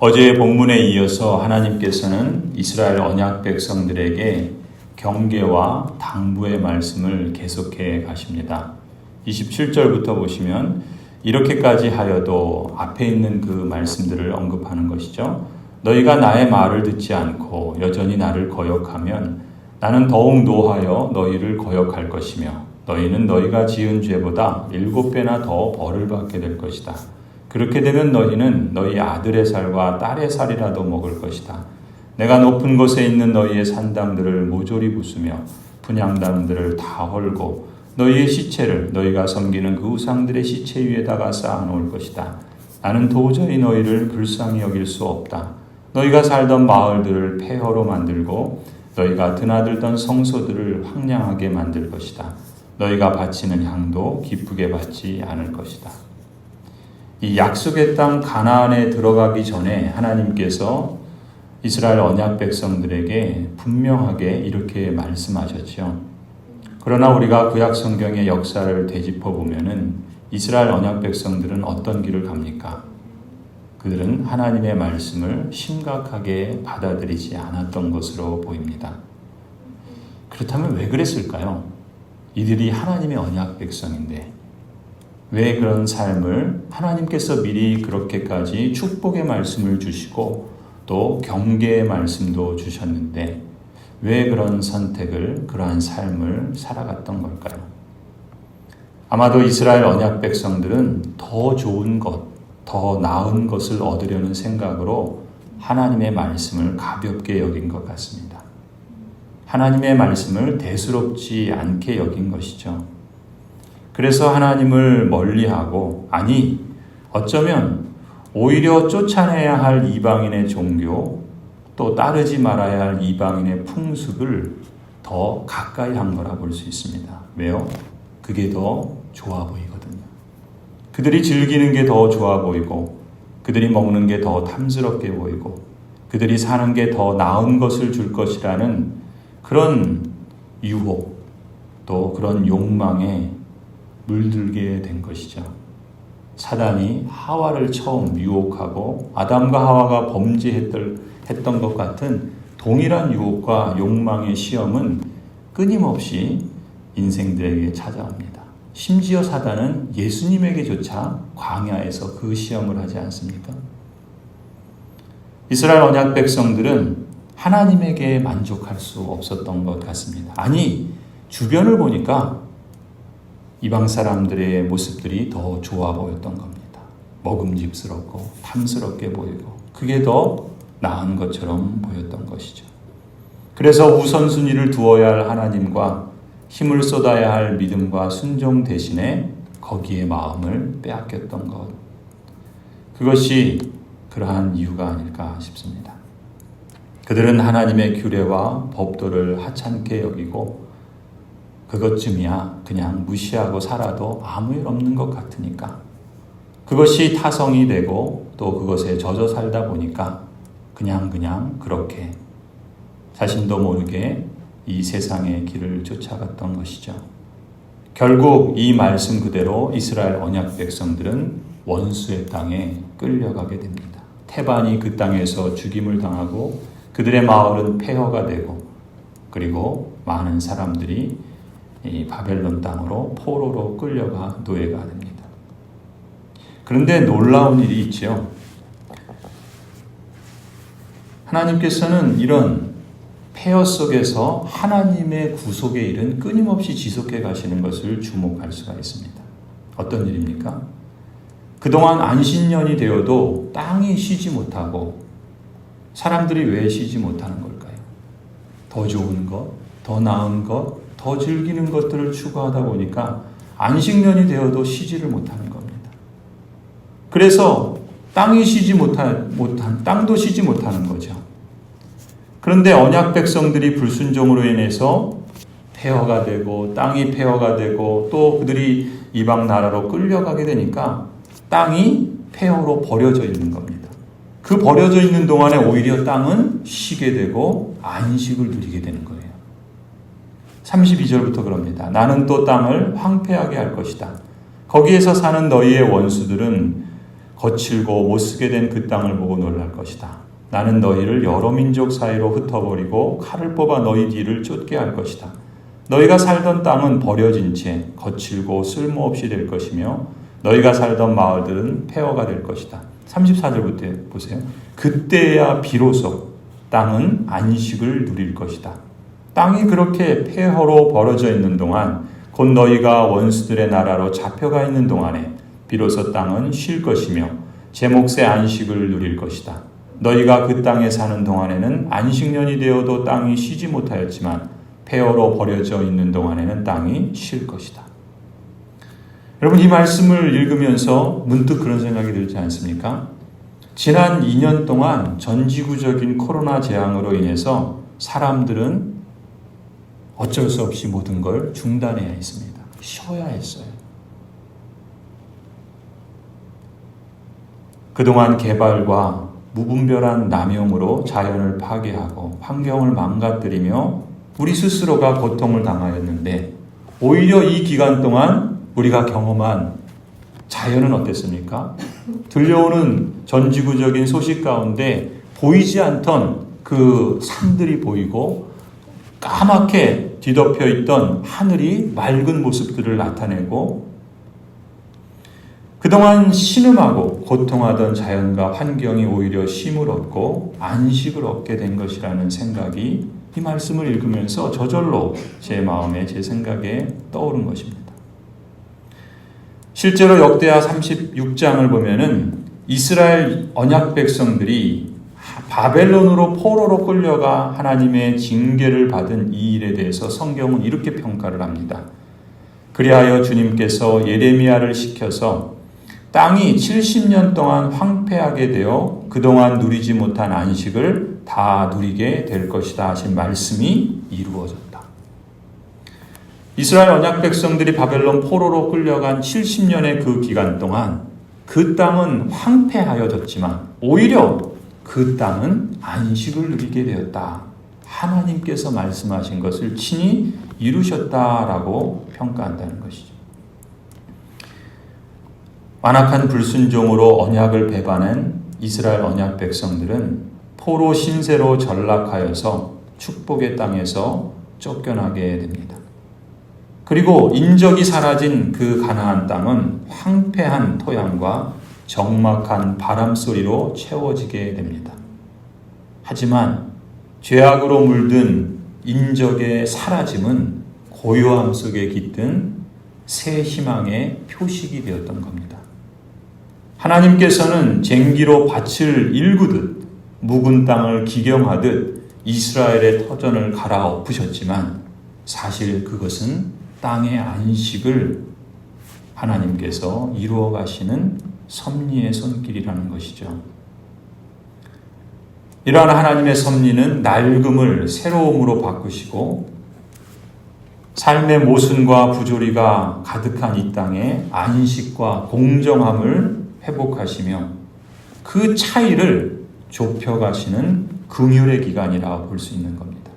어제의 본문에 이어서 하나님께서는 이스라엘 언약 백성들에게 경계와 당부의 말씀을 계속해 가십니다. 27절부터 보시면 이렇게까지 하여도 앞에 있는 그 말씀들을 언급하는 것이죠. 너희가 나의 말을 듣지 않고 여전히 나를 거역하면 나는 더욱 노하여 너희를 거역할 것이며 너희는 너희가 지은 죄보다 일곱 배나 더 벌을 받게 될 것이다. 그렇게 되면 너희는 너희 아들의 살과 딸의 살이라도 먹을 것이다. 내가 높은 곳에 있는 너희의 산당들을 모조리 부수며 분양단들을 다 헐고 너희의 시체를 너희가 섬기는 그 우상들의 시체 위에다가 쌓아놓을 것이다. 나는 도저히 너희를 불쌍히 여길 수 없다. 너희가 살던 마을들을 폐허로 만들고 너희가 드나들던 성소들을 황량하게 만들 것이다. 너희가 바치는 향도 기쁘게 받지 않을 것이다. 이 약속의 땅 가나안에 들어가기 전에 하나님께서 이스라엘 언약 백성들에게 분명하게 이렇게 말씀하셨죠. 그러나 우리가 구약 성경의 역사를 되짚어 보면은 이스라엘 언약 백성들은 어떤 길을 갑니까? 그들은 하나님의 말씀을 심각하게 받아들이지 않았던 것으로 보입니다. 그렇다면 왜 그랬을까요? 이들이 하나님의 언약 백성인데 왜 그런 삶을 하나님께서 미리 그렇게까지 축복의 말씀을 주시고 또 경계의 말씀도 주셨는데 왜 그런 선택을 그러한 삶을 살아갔던 걸까요? 아마도 이스라엘 언약 백성들은 더 좋은 것, 더 나은 것을 얻으려는 생각으로 하나님의 말씀을 가볍게 여긴 것 같습니다. 하나님의 말씀을 대수롭지 않게 여긴 것이죠. 그래서 하나님을 멀리하고, 아니, 어쩌면 오히려 쫓아내야 할 이방인의 종교, 또 따르지 말아야 할 이방인의 풍습을 더 가까이 한 거라 볼 수 있습니다. 왜요? 그게 더 좋아 보이거든요. 그들이 즐기는 게 더 좋아 보이고, 그들이 먹는 게 더 탐스럽게 보이고, 그들이 사는 게 더 나은 것을 줄 것이라는 그런 유혹, 또 그런 욕망에 물들게 된 것이죠. 사단이 하와를 처음 유혹하고 아담과 하와가 범죄했던 했던 것 같은 동일한 유혹과 욕망의 시험은 끊임없이 인생들에게 찾아옵니다. 심지어 사단은 예수님에게조차 광야에서 그 시험을 하지 않습니까? 이스라엘 언약 백성들은 하나님에게 만족할 수 없었던 것 같습니다. 아니, 주변을 보니까 이방 사람들의 모습들이 더 좋아 보였던 겁니다. 먹음직스럽고 탐스럽게 보이고 그게 더 나은 것처럼 보였던 것이죠. 그래서 우선순위를 두어야 할 하나님과 힘을 쏟아야 할 믿음과 순종 대신에 거기에 마음을 빼앗겼던 것. 그것이 그러한 이유가 아닐까 싶습니다. 그들은 하나님의 규례와 법도를 하찮게 여기고 그것쯤이야 그냥 무시하고 살아도 아무 일 없는 것 같으니까 그것이 타성이 되고 또 그것에 젖어 살다 보니까 그냥 그냥 그렇게 자신도 모르게 이 세상의 길을 쫓아갔던 것이죠. 결국 이 말씀 그대로 이스라엘 언약 백성들은 원수의 땅에 끌려가게 됩니다. 태반이 그 땅에서 죽임을 당하고 그들의 마을은 폐허가 되고 그리고 많은 사람들이 이 바벨론 땅으로 포로로 끌려가 노예가 됩니다. 그런데 놀라운 일이 있죠. 하나님께서는 이런 폐허 속에서 하나님의 구속의 일은 끊임없이 지속해 가시는 것을 주목할 수가 있습니다. 어떤 일입니까? 그동안 안신년이 되어도 땅이 쉬지 못하고 사람들이 왜 쉬지 못하는 걸까요? 더 좋은 것, 더 나은 것, 더 즐기는 것들을 추구하다 보니까 안식년이 되어도 쉬지를 못하는 겁니다. 그래서 땅이 쉬지 못한, 못한 땅도 쉬지 못하는 거죠. 그런데 언약 백성들이 불순종으로 인해서 폐허가 되고 땅이 폐허가 되고 또 그들이 이방 나라로 끌려가게 되니까 땅이 폐허로 버려져 있는 겁니다. 그 버려져 있는 동안에 오히려 땅은 쉬게 되고 안식을 누리게 되는 거예요. 32절부터 그럽니다. 나는 또 땅을 황폐하게 할 것이다. 거기에서 사는 너희의 원수들은 거칠고 못쓰게 된 그 땅을 보고 놀랄 것이다. 나는 너희를 여러 민족 사이로 흩어버리고 칼을 뽑아 너희 뒤를 쫓게 할 것이다. 너희가 살던 땅은 버려진 채 거칠고 쓸모없이 될 것이며 너희가 살던 마을들은 폐허가 될 것이다. 34절부터 보세요. 그때야 비로소 땅은 안식을 누릴 것이다. 땅이 그렇게 폐허로 벌어져 있는 동안 곧 너희가 원수들의 나라로 잡혀가 있는 동안에 비로소 땅은 쉴 것이며 제 몫의 안식을 누릴 것이다. 너희가 그 땅에 사는 동안에는 안식년이 되어도 땅이 쉬지 못하였지만 폐허로 버려져 있는 동안에는 땅이 쉴 것이다. 여러분 이 말씀을 읽으면서 문득 그런 생각이 들지 않습니까? 지난 2년 동안 전 지구적인 코로나 재앙으로 인해서 사람들은 어쩔 수 없이 모든 걸 중단해야 했습니다. 쉬어야 했어요. 그동안 개발과 무분별한 남용으로 자연을 파괴하고 환경을 망가뜨리며 우리 스스로가 고통을 당하였는데 오히려 이 기간 동안 우리가 경험한 자연은 어땠습니까? 들려오는 전지구적인 소식 가운데 보이지 않던 그 산들이 보이고 까맣게 뒤덮여 있던 하늘이 맑은 모습들을 나타내고 그동안 신음하고 고통하던 자연과 환경이 오히려 쉼을 얻고 안식을 얻게 된 것이라는 생각이 이 말씀을 읽으면서 저절로 제 마음에 제 생각에 떠오른 것입니다. 실제로 역대하 36장을 보면은 이스라엘 언약 백성들이 바벨론으로 포로로 끌려가 하나님의 징계를 받은 이 일에 대해서 성경은 이렇게 평가를 합니다. 그리하여 주님께서 예레미야를 시켜서 땅이 70년 동안 황폐하게 되어 그동안 누리지 못한 안식을 다 누리게 될 것이다 하신 말씀이 이루어졌다. 이스라엘 언약 백성들이 바벨론 포로로 끌려간 70년의 그 기간 동안 그 땅은 황폐하여졌지만 오히려 그 땅은 안식을 누리게 되었다. 하나님께서 말씀하신 것을 친히 이루셨다라고 평가한다는 것이죠. 완악한 불순종으로 언약을 배반한 이스라엘 언약 백성들은 포로 신세로 전락하여서 축복의 땅에서 쫓겨나게 됩니다. 그리고 인적이 사라진 그 가나안 땅은 황폐한 토양과 적막한 바람 소리로 채워지게 됩니다. 하지만 죄악으로 물든 인적의 사라짐은 고요함 속에 깃든 새 희망의 표식이 되었던 겁니다. 하나님께서는 쟁기로 밭을 일구듯 묵은 땅을 기경하듯 이스라엘의 터전을 갈아엎으셨지만 사실 그것은 땅의 안식을 하나님께서 이루어 가시는 섭리의 손길이라는 것이죠. 이러한 하나님의 섭리는 낡음을 새로움으로 바꾸시고 삶의 모순과 부조리가 가득한 이 땅에 안식과 공정함을 회복하시며 그 차이를 좁혀가시는 긍휼의 기간이라 볼 수 있는 겁니다.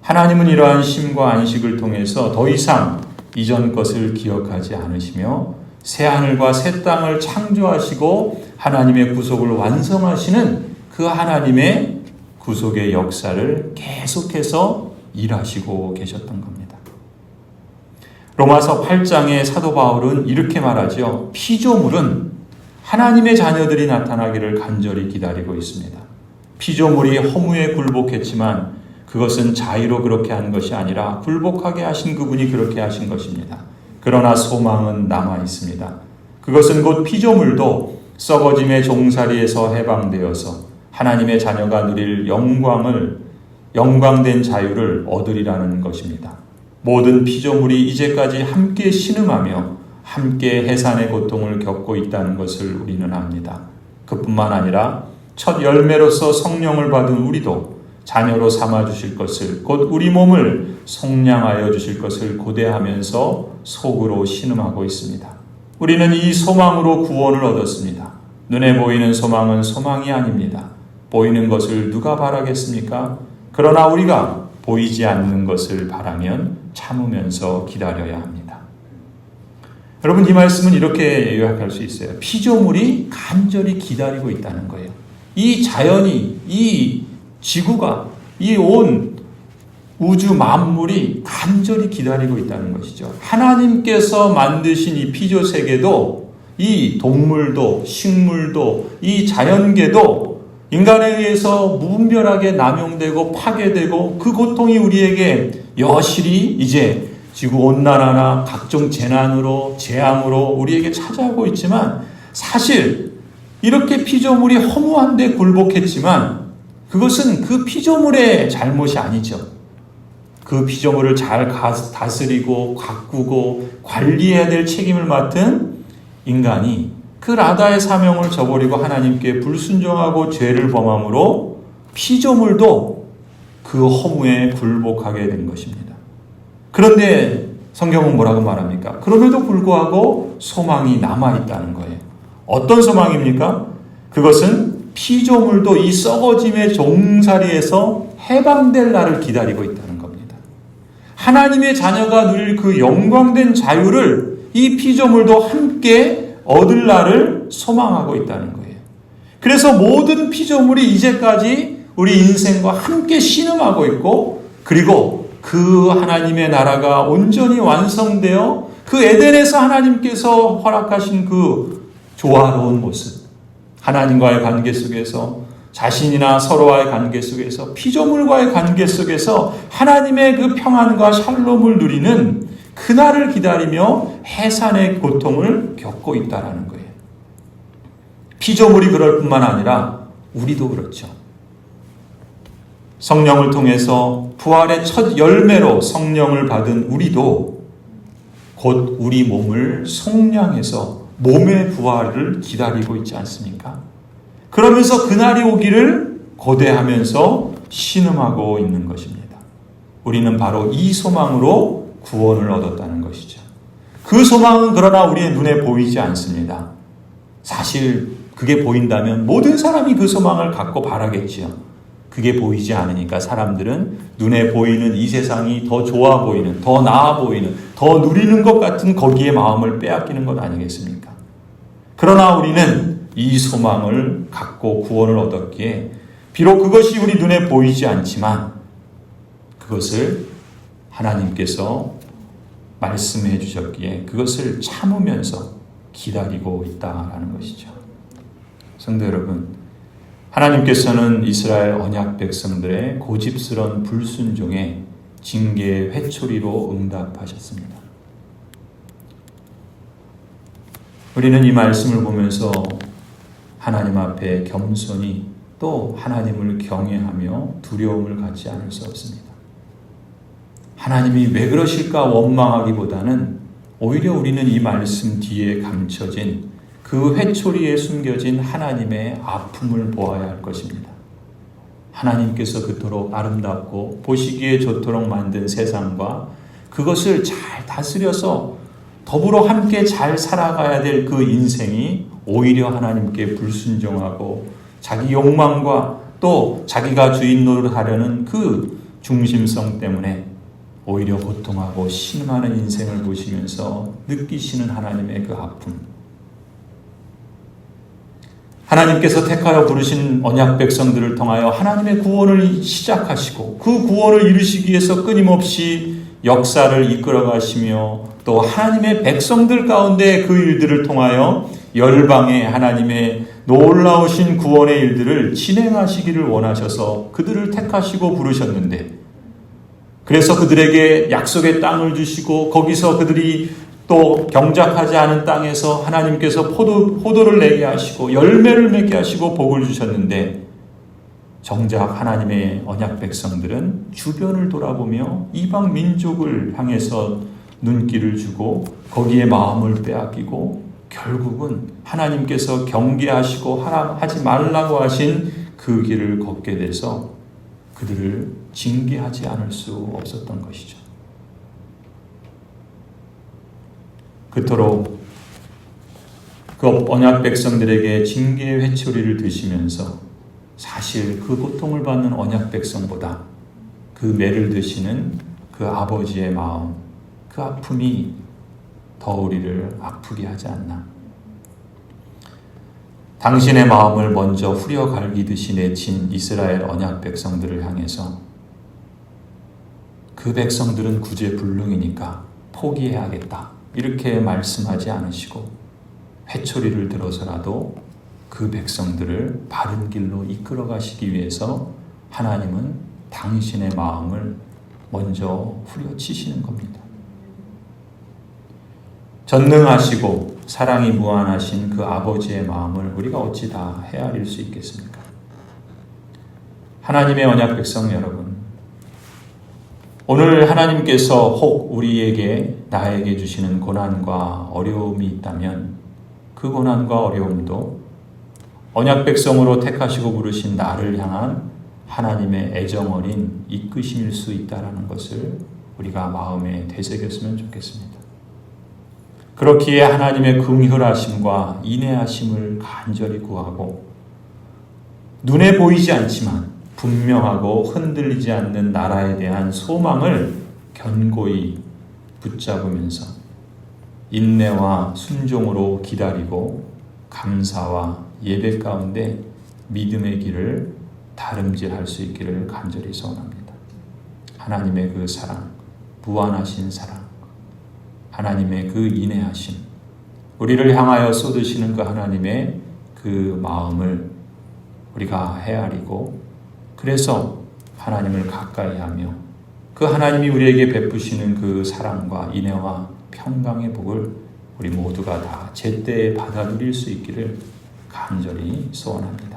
하나님은 이러한 쉼과 안식을 통해서 더 이상 이전 것을 기억하지 않으시며 새 하늘과 새 땅을 창조하시고 하나님의 구속을 완성하시는 그 하나님의 구속의 역사를 계속해서 일하시고 계셨던 겁니다. 로마서 8장의 사도 바울은 이렇게 말하죠. 피조물은 하나님의 자녀들이 나타나기를 간절히 기다리고 있습니다. 피조물이 허무에 굴복했지만 그것은 자의로 그렇게 한 것이 아니라 굴복하게 하신 그분이 그렇게 하신 것입니다. 그러나 소망은 남아 있습니다. 그것은 곧 피조물도 썩어짐의 종살이에서 해방되어서 하나님의 자녀가 누릴 영광을 영광된 자유를 얻으리라는 것입니다. 모든 피조물이 이제까지 함께 신음하며 함께 해산의 고통을 겪고 있다는 것을 우리는 압니다. 그뿐만 아니라 첫 열매로서 성령을 받은 우리도 자녀로 삼아 주실 것을 곧 우리 몸을 속량하여 주실 것을 고대하면서 속으로 신음하고 있습니다. 우리는 이 소망으로 구원을 얻었습니다. 눈에 보이는 소망은 소망이 아닙니다. 보이는 것을 누가 바라겠습니까? 그러나 우리가 보이지 않는 것을 바라면 참으면서 기다려야 합니다. 여러분 이 말씀은 이렇게 요약할 수 있어요. 피조물이 간절히 기다리고 있다는 거예요. 이 자연이 이 지구가 이 온 우주 만물이 간절히 기다리고 있다는 것이죠. 하나님께서 만드신 이 피조 세계도 이 동물도 식물도 이 자연계도 인간에 의해서 무분별하게 남용되고 파괴되고 그 고통이 우리에게 여실히 이제 지구 온난화나 각종 재난으로 재앙으로 우리에게 찾아오고 있지만 사실 이렇게 피조물이 허무한데 굴복했지만 그것은 그 피조물의 잘못이 아니죠. 그 피조물을 잘 다스리고 가꾸고 관리해야 될 책임을 맡은 인간이 그 라다의 사명을 저버리고 하나님께 불순종하고 죄를 범함으로 피조물도 그 허무에 굴복하게 된 것입니다. 그런데 성경은 뭐라고 말합니까? 그럼에도 불구하고 소망이 남아있다는 거예요. 어떤 소망입니까? 그것은 피조물도 이 썩어짐의 종살이에서 해방될 날을 기다리고 있다는. 하나님의 자녀가 누릴 그 영광된 자유를 이 피조물도 함께 얻을 날을 소망하고 있다는 거예요. 그래서 모든 피조물이 이제까지 우리 인생과 함께 신음하고 있고 그리고 그 하나님의 나라가 온전히 완성되어 그 에덴에서 하나님께서 허락하신 그 조화로운 모습 하나님과의 관계 속에서 자신이나 서로와의 관계 속에서 피조물과의 관계 속에서 하나님의 그 평안과 샬롬을 누리는 그날을 기다리며 해산의 고통을 겪고 있다라는 거예요. 피조물이 그럴 뿐만 아니라 우리도 그렇죠. 성령을 통해서 부활의 첫 열매로 성령을 받은 우리도 곧 우리 몸을 속량해서 몸의 부활을 기다리고 있지 않습니까? 그러면서 그날이 오기를 고대하면서 신음하고 있는 것입니다. 우리는 바로 이 소망으로 구원을 얻었다는 것이죠. 그 소망은 그러나 우리의 눈에 보이지 않습니다. 사실 그게 보인다면 모든 사람이 그 소망을 갖고 바라겠지요. 그게 보이지 않으니까 사람들은 눈에 보이는 이 세상이 더 좋아 보이는, 더 나아 보이는, 더 누리는 것 같은 거기에 마음을 빼앗기는 것 아니겠습니까? 그러나 우리는 이 소망을 갖고 구원을 얻었기에 비록 그것이 우리 눈에 보이지 않지만 그것을 하나님께서 말씀해 주셨기에 그것을 참으면서 기다리고 있다라는 것이죠. 성도 여러분, 하나님께서는 이스라엘 언약 백성들의 고집스런 불순종에 징계의 회초리로 응답하셨습니다. 우리는 이 말씀을 보면서 하나님 앞에 겸손히 또 하나님을 경외하며 두려움을 갖지 않을 수 없습니다. 하나님이 왜 그러실까 원망하기보다는 오히려 우리는 이 말씀 뒤에 감춰진 그 회초리에 숨겨진 하나님의 아픔을 보아야 할 것입니다. 하나님께서 그토록 아름답고 보시기에 좋도록 만든 세상과 그것을 잘 다스려서 더불어 함께 잘 살아가야 될 그 인생이 오히려 하나님께 불순종하고 자기 욕망과 또 자기가 주인 노릇하려는 그 중심성 때문에 오히려 고통하고 신음하는 인생을 보시면서 느끼시는 하나님의 그 아픔. 하나님께서 택하여 부르신 언약 백성들을 통하여 하나님의 구원을 시작하시고 그 구원을 이루시기 위해서 끊임없이 역사를 이끌어 가시며 또 하나님의 백성들 가운데 그 일들을 통하여 열방의 하나님의 놀라우신 구원의 일들을 진행하시기를 원하셔서 그들을 택하시고 부르셨는데 그래서 그들에게 약속의 땅을 주시고 거기서 그들이 또 경작하지 않은 땅에서 하나님께서 포도, 포도를 내게 하시고 열매를 맺게 하시고 복을 주셨는데 정작 하나님의 언약 백성들은 주변을 돌아보며 이방 민족을 향해서 눈길을 주고 거기에 마음을 빼앗기고 결국은 하나님께서 경계하시고 하지 말라고 하신 그 길을 걷게 돼서 그들을 징계하지 않을 수 없었던 것이죠. 그토록 그 언약 백성들에게 징계의 회초리를 드시면서 사실 그 고통을 받는 언약 백성보다 그 매를 드시는 그 아버지의 마음, 그 아픔이 더 우리를 아프게 하지 않나. 당신의 마음을 먼저 후려 갈기듯이 내친 이스라엘 언약 백성들을 향해서 그 백성들은 구제불능이니까 포기해야겠다. 이렇게 말씀하지 않으시고 회초리를 들어서라도 그 백성들을 바른 길로 이끌어 가시기 위해서 하나님은 당신의 마음을 먼저 후려치시는 겁니다. 전능하시고 사랑이 무한하신 그 아버지의 마음을 우리가 어찌 다 헤아릴 수 있겠습니까? 하나님의 언약 백성 여러분, 오늘 하나님께서 혹 우리에게 나에게 주시는 고난과 어려움이 있다면 그 고난과 어려움도 언약 백성으로 택하시고 부르신 나를 향한 하나님의 애정 어린 이끄심일 수 있다라는 것을 우리가 마음에 되새겼으면 좋겠습니다. 그렇기에 하나님의 긍휼하심과 인내하심을 간절히 구하고 눈에 보이지 않지만 분명하고 흔들리지 않는 나라에 대한 소망을 견고히 붙잡으면서 인내와 순종으로 기다리고 감사와 예배 가운데 믿음의 길을 다름질할 수 있기를 간절히 소원합니다. 하나님의 그 사랑, 무한하신 사랑, 하나님의 그 인내하심, 우리를 향하여 쏟으시는 그 하나님의 그 마음을 우리가 헤아리고 그래서 하나님을 가까이 하며 그 하나님이 우리에게 베푸시는 그 사랑과 인애와 평강의 복을 우리 모두가 다 제때에 받아들일 수 있기를 간절히 소원합니다.